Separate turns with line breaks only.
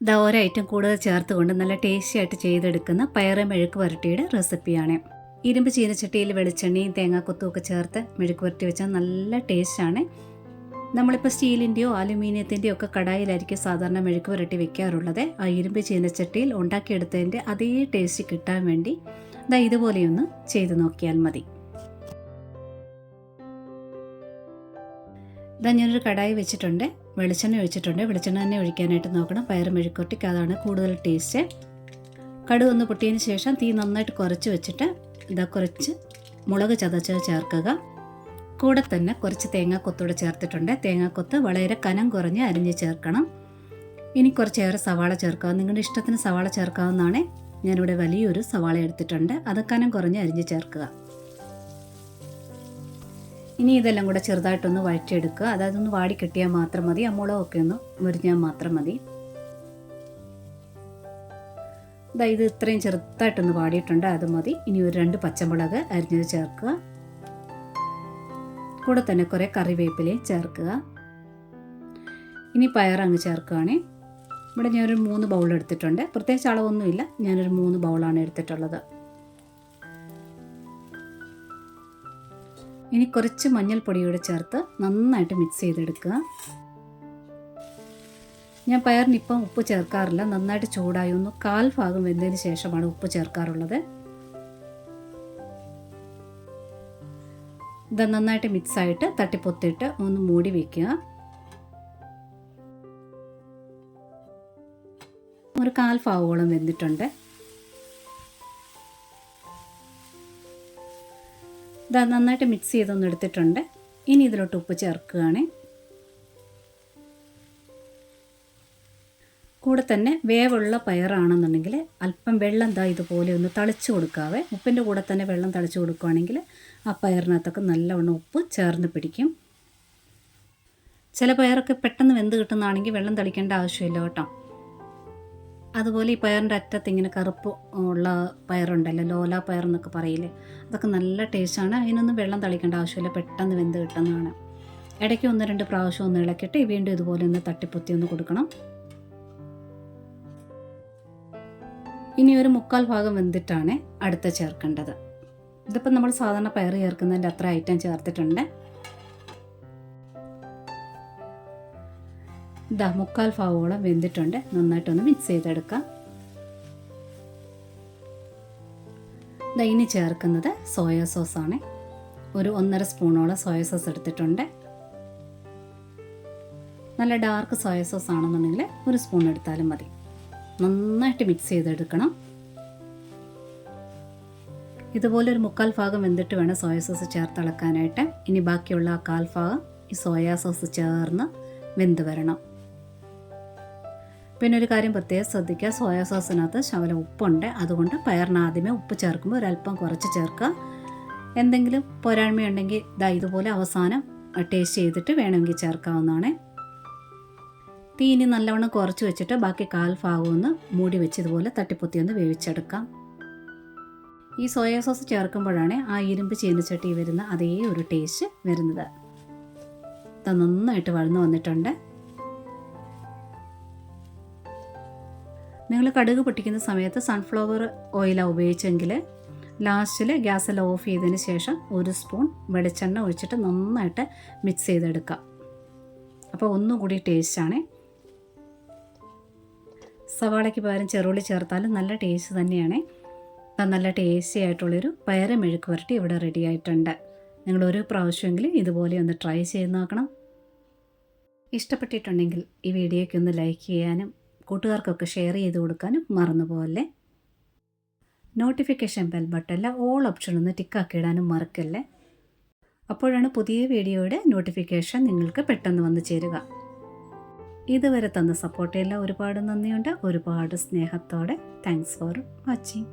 ഇതാ ഓരോ ഐറ്റം കൂടുതൽ ചേർത്തുകൊണ്ട് നല്ല ടേസ്റ്റി ആയിട്ട് ചെയ്തെടുക്കുന്ന പയറ് മെഴുക്ക് വരട്ടിയുടെ റെസിപ്പിയാണ്. ഇരുമ്പ് ചീനച്ചട്ടിയിൽ വെളിച്ചെണ്ണയും തേങ്ങാക്കൊത്തും ഒക്കെ ചേർത്ത് മെഴുക്ക് വരട്ടി വെച്ചാൽ നല്ല ടേസ്റ്റാണ്. നമ്മളിപ്പോൾ സ്റ്റീലിന്റെയോ അലുമിനിയത്തിന്റെയോ ഒക്കെ കടായിലായിരിക്കും സാധാരണ മെഴുക്ക് വരട്ടി വെക്കാറുള്ളത്. ആ ഇരുമ്പ് ചീനച്ചട്ടിയിൽ ഉണ്ടാക്കിയെടുത്തതിന്റെ അതേ ടേസ്റ്റ് കിട്ടാൻ വേണ്ടി ഇതാ ഇതുപോലെയൊന്ന് ചെയ്തു നോക്കിയാൽ മതി. ഇതാ ഞാനൊരു കടായി വെച്ചിട്ടുണ്ട്. വെളിച്ചെണ്ണ ഒഴിച്ചിട്ടുണ്ട്. വെളിച്ചെണ്ണ തന്നെ ഒഴിക്കാനായിട്ട് നോക്കണം. പയർ മെഴുക്കുവരട്ടിക്ക് അതാണ് കൂടുതൽ ടേസ്റ്റ്. കടുക് ഒന്ന് പൊട്ടിയതിന് ശേഷം തീ നന്നായിട്ട് കുറച്ച് വെച്ചിട്ട് ഇതാ കുറച്ച് മുളക് ചതച്ചത് ചേർക്കുക. കൂടെ തന്നെ കുറച്ച് തേങ്ങാക്കൊത്തൂടെ ചേർത്തിട്ടുണ്ട്. തേങ്ങാക്കൊത്ത് വളരെ കനം കുറഞ്ഞ് അരിഞ്ഞ് ചേർക്കണം. ഇനി കുറച്ചേറെ സവാള ചേർക്കാം നിങ്ങളുടെ ഇഷ്ടത്തിന് സവാള ചേർക്കാവുന്നതാണ്. ഞാനിവിടെ വലിയൊരു സവാള എടുത്തിട്ടുണ്ട്. അത് കനം കുറഞ്ഞ് അരിഞ്ഞ് ചേർക്കുക. ഇനി ഇതെല്ലാം കൂടെ ചെറുതായിട്ടൊന്ന് വഴറ്റിയെടുക്കുക. അതായത് ഒന്ന് വാടി കിട്ടിയാൽ മാത്രം മതി. ആ ഒന്ന് മുരിഞ്ഞാൽ മാത്രം മതി. ഇതാ ഇത് ഇത്രയും ചെറുതായിട്ടൊന്ന് വാടിയിട്ടുണ്ട്. അത് മതി. ഇനി ഒരു രണ്ട് പച്ചമുളക് അരിഞ്ഞത് ചേർക്കുക. കൂടെ തന്നെ കുറേ കറിവേപ്പിലയും ചേർക്കുക. ഇനി പയർ അങ്ങ് ചേർക്കുകയാണേ. ഇവിടെ ഞാനൊരു മൂന്ന് ബൗൾ എടുത്തിട്ടുണ്ട്. പ്രത്യേകിച്ച് അളവൊന്നുമില്ല. ഞാനൊരു മൂന്ന് ബൗളാണ് എടുത്തിട്ടുള്ളത്. ഇനി കുറച്ച് മഞ്ഞൾപ്പൊടിയോടെ ചേർത്ത് നന്നായിട്ട് മിക്സ് ചെയ്തെടുക്കുക. ഞാൻ പയറിനിപ്പം ഉപ്പ് ചേർക്കാറില്ല നന്നായിട്ട് ചൂടായി ഒന്ന് കാൽ ഭാഗം വെന്തതിന് ശേഷമാണ് ഉപ്പ് ചേർക്കാറുള്ളത്. ഇത് നന്നായിട്ട് മിക്സ് ആയിട്ട് തട്ടിപ്പൊത്തിട്ട് ഒന്ന് മൂടി വെക്കുക. ഒരു കാൽ ഭാവോളം വെന്തിട്ടുണ്ട്. ഇതാ നന്നായിട്ട് മിക്സ് ചെയ്തൊന്ന് എടുത്തിട്ടുണ്ട്. ഇനി ഇതിലോട്ട് ഉപ്പ് ചേർക്കുകയാണ്. കൂടെ തന്നെ വേവുള്ള പയറാണെന്നുണ്ടെങ്കിൽ അല്പം വെള്ളം ദാ ഇതുപോലെ ഒന്ന് തളിച്ചു കൊടുക്കാവേ. ഉപ്പിന്റെ കൂടെ തന്നെ വെള്ളം തളിച്ചു കൊടുക്കുകയാണെങ്കിൽ ആ പയറിനകത്തൊക്കെ നല്ലവണ്ണം ഉപ്പ് ചേർന്ന് പിടിക്കും. ചില പയറൊക്കെ പെട്ടെന്ന് വെന്ത് കിട്ടുന്നതാണെങ്കിൽ വെള്ളം തളിക്കേണ്ട ആവശ്യമില്ല കേട്ടോ. അതുപോലെ ഈ പയറിന്റെ അറ്റത്ത് ഇങ്ങനെ കറുപ്പ് ഉള്ള പയറുണ്ടല്ലോ ലോല പയർ എന്നൊക്കെ പറയില്ലേ അതൊക്കെ നല്ല ടേസ്റ്റാണ് അതിനൊന്നും വെള്ളം തളിക്കേണ്ട ആവശ്യമില്ല പെട്ടെന്ന് വെന്ത് കിട്ടുന്നതാണ്. ഇടയ്ക്ക് ഒന്ന് രണ്ട് പ്രാവശ്യം ഒന്ന് ഇളക്കിയിട്ട് വീണ്ടും ഇതുപോലെ ഒന്ന് തട്ടിപ്പൊത്തി ഒന്ന് കൊടുക്കണം. ഇനി ഒരു മുക്കാൽ ഭാഗം വെന്തിട്ടാണ് അടുത്ത ചേർക്കേണ്ടത്. ഇതിപ്പോൾ നമ്മൾ സാധാരണ പയർ ചേർക്കുന്നതിന്റെ അത്ര ഐറ്റം ചേർത്തിട്ടുണ്ട്. ഇതാ മുക്കാൽ ഭാഗോളം വെന്തിട്ടുണ്ട്. നന്നായിട്ടൊന്ന് മിക്സ് ചെയ്തെടുക്കാം. ഇതാ ഇനി ചേർക്കുന്നത് സോയ സോസാണ് ഒരു ഒന്നര സ്പൂണോളം സോയ സോസ് എടുത്തിട്ടുണ്ട്. നല്ല ഡാർക്ക് സോയ സോസ് ആണെന്നുണ്ടെങ്കിൽ ഒരു സ്പൂൺ എടുത്താലും മതി. നന്നായിട്ട് മിക്സ് ചെയ്തെടുക്കണം. ഇതുപോലെ ഒരു മുക്കാൽ ഭാഗം വെന്തിട്ട് വേണം സോയ സോസ് ചേർത്ത് ഇളക്കാനായിട്ട് ഇനി ബാക്കിയുള്ള ആ കാൽ ഭാഗം ഈ സോയ സോസ് ചേർന്ന് വെന്ത് വരണം. പിന്നെ ഒരു കാര്യം പ്രത്യേകം ശ്രദ്ധിക്കുക. സോയാ സോസിനകത്ത് ശകലം ഉപ്പുണ്ട്. അതുകൊണ്ട് പയറിന് ആദ്യമേ ഉപ്പ് ചേർക്കുമ്പോൾ ഒരല്പം കുറച്ച് ചേർക്കുക. എന്തെങ്കിലും പോരായ്മയുണ്ടെങ്കിൽ ഇതാ ഇതുപോലെ അവസാനം ടേസ്റ്റ് ചെയ്തിട്ട് വേണമെങ്കിൽ ചേർക്കാവുന്നതാണ്. തീ ഇനി നല്ലവണ്ണം കുറച്ച് വെച്ചിട്ട് ബാക്കി കാൽ ഭാഗം ഒന്ന് മൂടി വെച്ച് ഇതുപോലെ തട്ടിപ്പൊത്തി ഒന്ന് വേവിച്ചെടുക്കാം. ഈ സോയാ സോസ് ചേർക്കുമ്പോഴാണ് ആ ഇരുമ്പ് ചീനച്ചട്ടി വരുന്ന അതേ ഒരു ടേസ്റ്റ് വരുന്നത്. നന്നായിട്ട് വഴന്നു വന്നിട്ടുണ്ട്. നിങ്ങൾ കടുക് പൊട്ടിക്കുന്ന സമയത്ത് സൺഫ്ലവർ ഓയിലാണ് ഉപയോഗിച്ചെങ്കിൽ ലാസ്റ്റിൽ ഗ്യാസെല്ലാം ഓഫ് ചെയ്തതിന് ശേഷം ഒരു സ്പൂൺ വെളിച്ചെണ്ണ ഒഴിച്ചിട്ട് നന്നായിട്ട് മിക്സ് ചെയ്തെടുക്കാം അപ്പോൾ ഒന്നുകൂടി ടേസ്റ്റാണ് സവാളയ്ക്ക് പകരം ചെറുള്ളി ചേർത്താലും നല്ല ടേസ്റ്റ് തന്നെയാണ്. നല്ല ടേസ്റ്റി ആയിട്ടുള്ളൊരു പയറ് മെഴുക്ക് വരട്ടി ഇവിടെ റെഡി ആയിട്ടുണ്ട്. നിങ്ങൾ ഒരു പ്രാവശ്യമെങ്കിലും ഇതുപോലെ ഒന്ന് ട്രൈ ചെയ്ത് നോക്കണം. ഇഷ്ടപ്പെട്ടിട്ടുണ്ടെങ്കിൽ ഈ വീഡിയോയ്ക്ക് ഒന്ന് ലൈക്ക് ചെയ്യാനും കൂട്ടുകാർക്കൊക്കെ ഷെയർ ചെയ്ത് കൊടുക്കാനും മറന്നു പോകല്ലേ നോട്ടിഫിക്കേഷൻ ബെൽ ബട്ടണിൽ ഓൾ ഓപ്ഷൻ ഒന്ന് ടിക്കാക്കി ഇടാനും മറക്കല്ലേ? അപ്പോഴാണ് പുതിയ വീഡിയോയുടെ നോട്ടിഫിക്കേഷൻ നിങ്ങൾക്ക് പെട്ടെന്ന് വന്നു ചേരുക. ഇതുവരെ തന്ന സപ്പോർട്ടെല്ലാം ഒരുപാട് നന്ദിയുണ്ട്. ഒരുപാട് സ്നേഹത്തോടെ. Thanks for watching